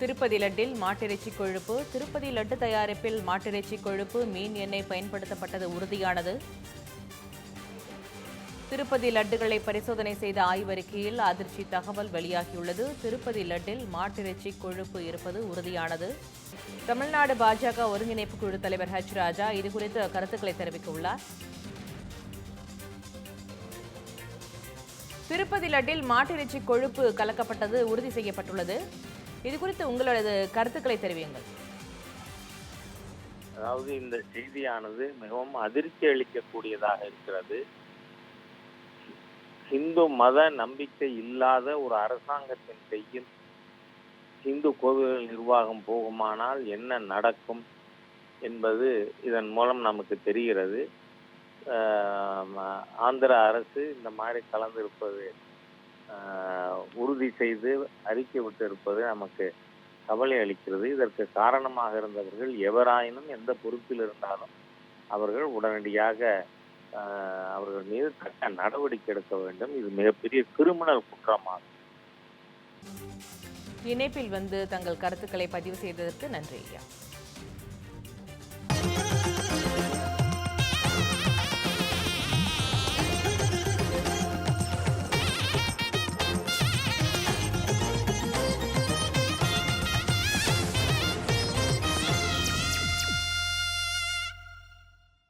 திருப்பதி லட்டில் மாட்டிறைச்சி கொழுப்பு. திருப்பதி லட்டு தயாரிப்பில் மாட்டிறைச்சி கொழுப்பு மீன் எண்ணெய் பயன்படுத்தப்பட்டது உறுதியானது. திருப்பதி லட்டுகளை பரிசோதனை செய்த ஆய்வறிக்கையில் அதிர்ச்சி தகவல் வெளியாகியுள்ளது. திருப்பதி லட்டில் மாட்டிறைச்சி கொழுப்பு இருப்பது உறுதியானது. தமிழ்நாடு பாஜக ஒருங்கிணைப்பு குழு தலைவர் ஹெச் ராஜா இதுகுறித்து கருத்துக்களை தெரிவிக்க உள்ளார் திருப்பதி லட்டில் மாட்டிறைச்சி கொழுப்பு கலக்கப்பட்டது உறுதி செய்யப்பட்டுள்ளது. இது குறித்து உங்களது கருத்துக்களை தெரிவியுங்கள். அதாவது இந்த செய்தியானது மிகவும் அதிர்ச்சி அளிக்கக்கூடியதாக இருக்கிறது. இந்து மத நம்பிக்கை இல்லாத ஒரு அரசாங்கத்தின் கையில் இந்து கோவில்கள் நிர்வாகம் போகுமானால் என்ன நடக்கும் என்பது இதன் மூலம் நமக்கு தெரிகிறது. ஆந்திர அரசு இந்த மாதிரி கலந்திருப்பது உறுதி செய்து அறிக்கை விட்டிருப்பது நமக்கு கவலை அளிக்கிறது. இதற்கு காரணமாக இருந்தவர்கள் எவராயினும் எந்த பொறுப்பில் இருந்தாலும் அவர்கள் உடனடியாக ஆஹ், அவர்கள் மீது தக்க நடவடிக்கை எடுக்க வேண்டும். இது மிகப்பெரிய கிரிமினல் குற்றமாகும். இணைப்பில் வந்து தங்கள் கருத்துக்களை பதிவு செய்ததற்கு நன்றி ஐயா.